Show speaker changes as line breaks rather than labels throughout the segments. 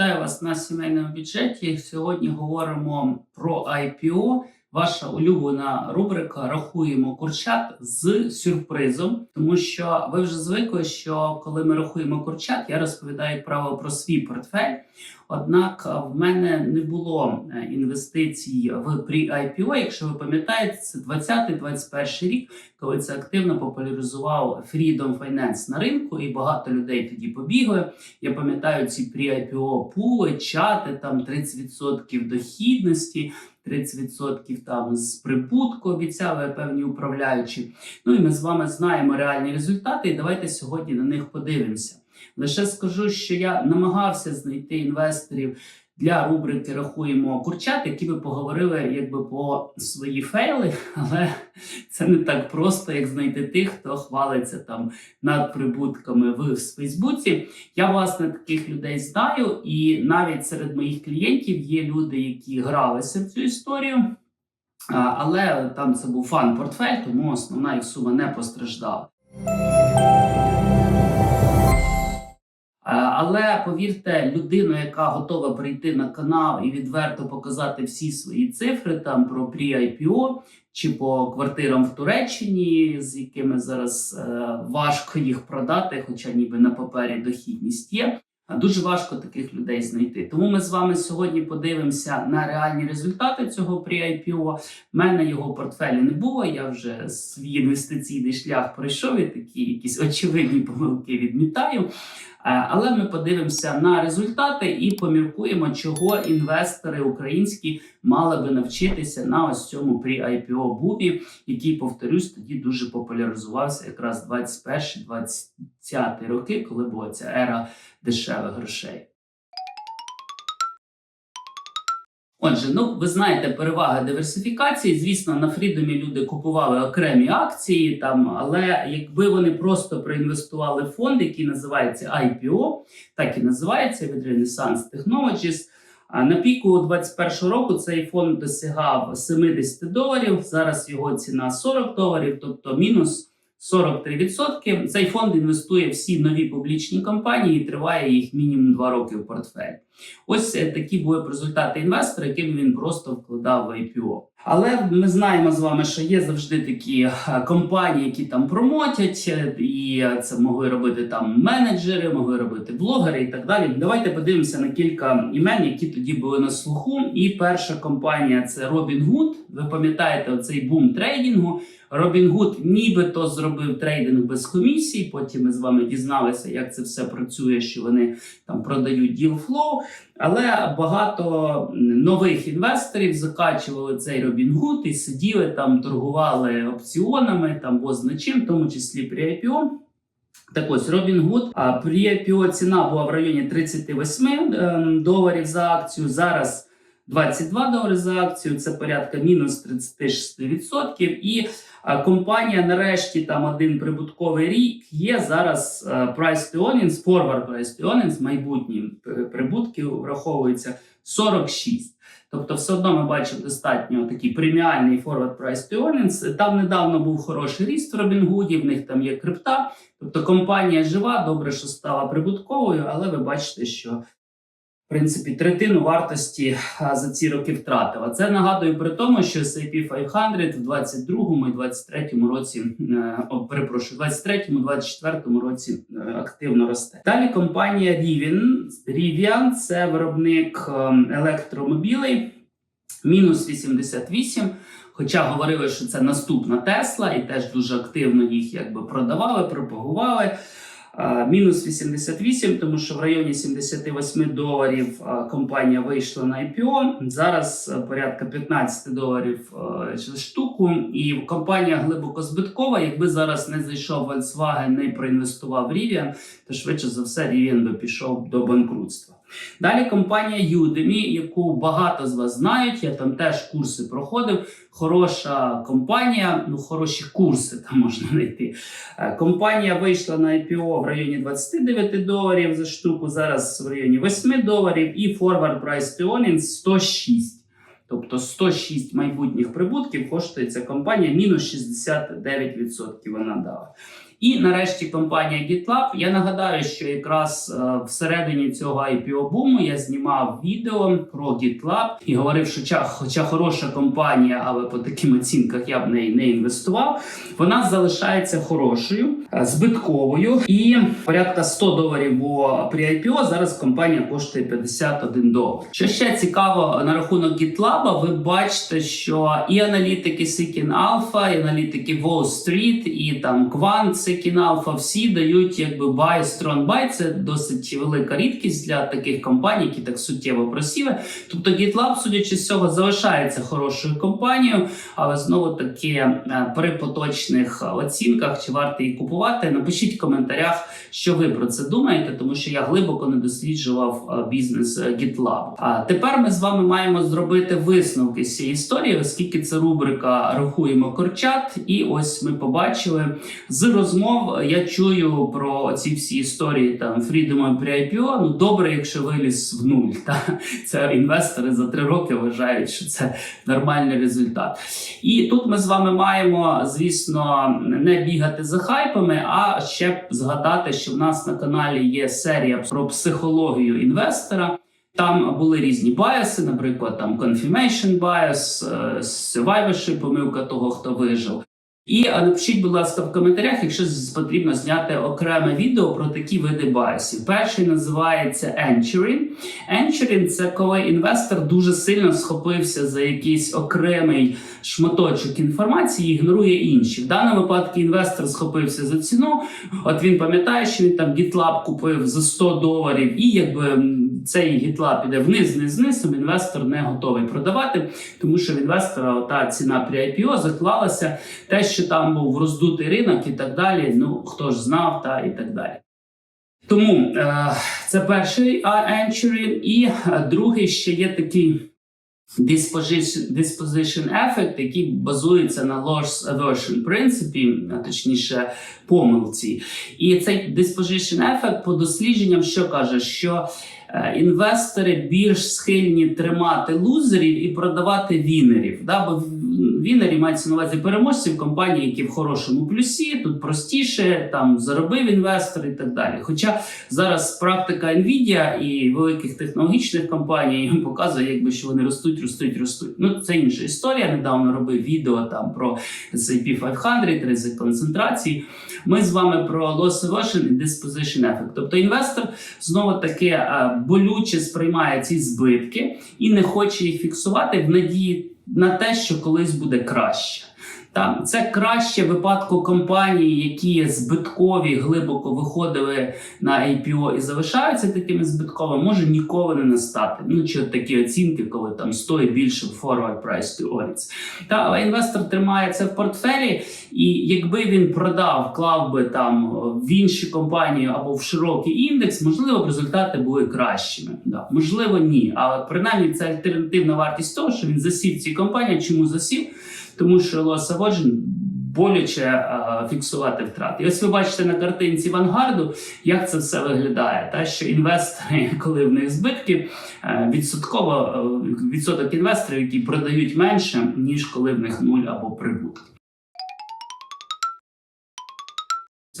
Вітаю вас на сімейному бюджеті. Сьогодні говоримо про IPO. Ваша улюблена рубрика Рахуємо курчат з сюрпризом, тому що ви вже звикли, що коли ми рахуємо курчат, я розповідаю право про свій портфель. Однак е, в мене не було е, інвестицій в pre-IPO. Якщо ви пам'ятаєте, це 20-21 рік, коли це активно популяризував Freedom Finance на ринку, і багато людей тоді побігли. Я пам'ятаю ці pre-IPO пули, чати, там 30% дохідності. 30% там з прибутку обіцяли певні управляючі. Ну і ми з вами знаємо реальні результати. І давайте сьогодні на них подивимося. Лише скажу, що я намагався знайти інвесторів для рубрики Рахуємо курчат, які би поговорили якби по свої фейли, але це не так просто, як знайти тих, хто хвалиться там над прибутками в Фейсбуці. Я власне таких людей знаю, і навіть серед моїх клієнтів є люди, які гралися в цю історію. Але там це був фан-портфель, тому основна їх сума не постраждала. Але повірте, людина, яка готова прийти на канал і відверто показати всі свої цифри там про pre-IPO чи по квартирам в Туреччині, з якими зараз е, важко їх продати, хоча ніби на папері дохідність є. Дуже важко таких людей знайти. Тому ми з вами сьогодні подивимося на реальні результати цього pre-IPO. У мене його портфелі не було. Я вже свій інвестиційний шлях пройшов і такі якісь очевидні помилки відмітаю. Е, Але ми подивимося на результати і поміркуємо, чого інвестори українські мали би навчитися на ось цьому при IPO бубі, який, повторюсь, тоді дуже популяризувався якраз 21-20 роки, коли була ця ера дешевих грошей. Отже, ну ви знаєте переваги диверсифікації. Звісно, на Фрідомі люди купували окремі акції, там, але якби вони просто проінвестували в фонд, який називається IPO, так і називається від Renaissance Technologies. А на піку 2021 року цей фонд досягав 70 доларів. Зараз його ціна 40 доларів, тобто мінус 43%. Цей фонд інвестує всі нові публічні компанії і триває їх мінімум 2 роки в портфель. Ось е, такі були результати інвестора, яким він просто вкладав в IPO. Але ми знаємо з вами, що є завжди такі е, компанії, які там промотять, е, і це могли робити там менеджери, могли робити блогери і так далі. Давайте подивимося на кілька імен, які тоді були на слуху. І перша компанія це Robinhood. Ви пам'ятаєте оцей бум трейдингу. Robinhood нібито зробив трейдинг без комісій. Потім ми з вами дізналися, як це все працює, що вони там продають flow. Але багато нових інвесторів закачували цей Robinhood і сиділи там, торгували опціонами там чим, в тому числі при IPO. Так ось Robinhood, а при IPO ціна була в районі 38 ем, доларів за акцію. Зараз 22 долари за акцію, це порядка мінус 36%. І компанія нарешті там один прибутковий рік є зараз а, price to earnings, forward price to earnings, майбутні прибутки враховуються 46. Тобто, все одно ми бачимо достатньо такий преміальний forward price to earnings. Там недавно був хороший ріст в Робінгуді, в них там є крипта. Тобто компанія жива, добре, що стала прибутковою, але ви бачите, що принципі, третину вартості за ці роки втратила. Це нагадую при тому, що S&P 500 в 22-му і 23-му році, е, перепрошую, 23-му, 24-му році е, активно росте. Далі компанія Rivian. Rivian – це виробник електромобілей, мінус 88. Хоча говорили, що це наступна Тесла, і теж дуже активно їх якби продавали, пропагували. Мінус 88, тому що в районі 78 доларів компанія вийшла на IPO. Зараз порядка 15 доларів штуку. І компанія глибоко збиткова. Якби зараз не зайшов Volkswagen, не проінвестував Rivian, то швидше за все Rivian би пішов до банкрутства. Далі компанія Udemy, яку багато з вас знають. Я там теж курси проходив. Хороша компанія, ну хороші курси там можна знайти. Е, Компанія вийшла на IPO в районі 29 доларів за штуку. Зараз в районі 8 доларів, і forward price to earnings 106. Тобто 106 майбутніх прибутків коштує ця компанія, мінус 69% вона дала. І нарешті компанія GitLab. Я нагадаю, що якраз е, всередині цього IPO буму я знімав відео про GitLab і говорив, що ча- хоча хороша компанія, але по таким оцінках я б неї не інвестував. Вона залишається хорошою, е, збитковою і порядка 100 доларів було при IPO. Зараз компанія коштує 51 долар. Що ще цікаво на рахунок GitLab, ви бачите, що і аналітики Seeking Alpha, і аналітики Wall Street, і там Quant Seeking Alpha, всі дають якби buy, strong buy. Це досить велика рідкість для таких компаній, які так суттєво просіли. Тобто GitLab, судячи з цього, залишається хорошою компанією, але знову таки е, при поточних оцінках чи варто її купувати. Напишіть в коментарях, що ви про це думаєте, тому що я глибоко не досліджував е, бізнес е, GitLab. А тепер ми з вами маємо зробити висновки з цієї історії, оскільки це рубрика Рахуємо корчат. І ось ми побачили з розмов. Я чую про ці всі історії там Freedom при IPO. Ну добре, якщо виліз в нуль. Та це інвестори за три роки вважають, що це нормальний результат. І тут ми з вами маємо, звісно, не бігати за хайпами, а ще згадати, що в нас на каналі є серія про психологію інвестора. Там були різні біаси, наприклад, там confirmation bias, е, survivorship, помилка того, хто вижив. І е, напишіть, будь ласка, в коментарях, якщо потрібно зняти окреме відео про такі види біасів. Перший називається Anchoring. Anchoring – це коли інвестор дуже сильно схопився за якийсь окремий шматочок інформації і ігнорує інші. В даному випадку інвестор схопився за ціну. От він пам'ятає, що він там GitLab купив за 100 доларів, і якби цей GitLab іде вниз, вниз, вниз, інвестор не готовий продавати, тому що в інвестора та ціна при IPO заклалася. Те, що там був роздутий ринок і так далі. Ну хто ж знав, та і так далі. Тому е, це перший anchoring. і е, другий ще є такий disposition, disposition effect, який базується на loss aversion принципі, точніше помилці. І цей disposition effect по дослідженням що каже, що інвестори більш схильні тримати лузерів і продавати вінерів. Да? Бо вінері мається на увазі переможців компанії, які в хорошому плюсі, тут простіше, там заробив інвестор і так далі. Хоча зараз практика Nvidia і великих технологічних компаній показує, якби що вони ростуть, ростуть, ростуть. Ну це інша історія. Недавно робив відео там про S&P 500, ризик концентрації. Ми з вами про loss aversion і disposition effect. Тобто інвестор знову таки е, болюче сприймає ці збитки і не хоче їх фіксувати в надії на те, що колись буде краще. Там це краще випадку компаній, які збиткові глибоко виходили на IPO і залишаються такими збитковими, може ніколи не настати. Ну чи от такі оцінки, коли там 100 і більше forward price to earnings. Та але інвестор тримає це в портфелі, і якби він продав, вклав би там в інші компанії або в широкий індекс, можливо, результати були кращими. Да. Можливо, ні. Але принаймні це альтернативна вартість того, що він засів в цій компанії. Чому засів? Тому що лосаводжень боляче е, фіксувати втрати. І ось ви бачите на картинці Вангарду, як це все виглядає. Та що інвестори, коли в них збитки, е, відсотково е, відсоток інвесторів, які продають менше, ніж коли в них нуль або прибуток.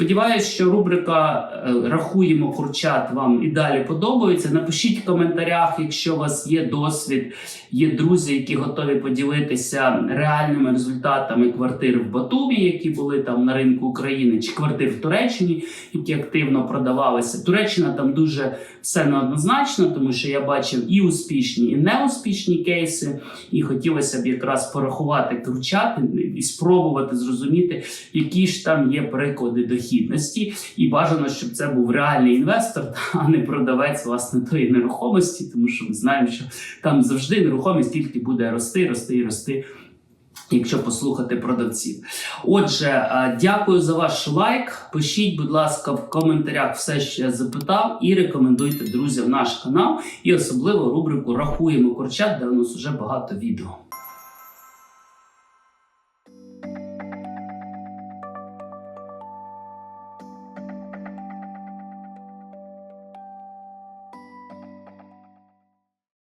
Сподіваюсь, що рубрика е, Рахуємо курчат вам і далі подобається. Напишіть в коментарях, якщо у вас є досвід, є друзі, які готові поділитися реальними результатами квартир в Батумі, які були там на ринку України, чи квартир в Туреччині, які активно продавалися. Туреччина там дуже все неоднозначно, тому що я бачив і успішні, і неуспішні кейси. І хотілося б якраз порахувати курчат і спробувати зрозуміти, які ж там є приклади дохідності, і бажано, щоб це був реальний інвестор, а не продавець власне тої нерухомості, тому що ми знаємо, що там завжди нерухомість тільки буде рости, рости і рости. Якщо послухати продавців, отже, дякую за ваш лайк. Пишіть, будь ласка, в коментарях все, що я запитав, і рекомендуйте друзям наш канал, і особливо рубрику Рахуємо курчат, де у нас вже багато відео.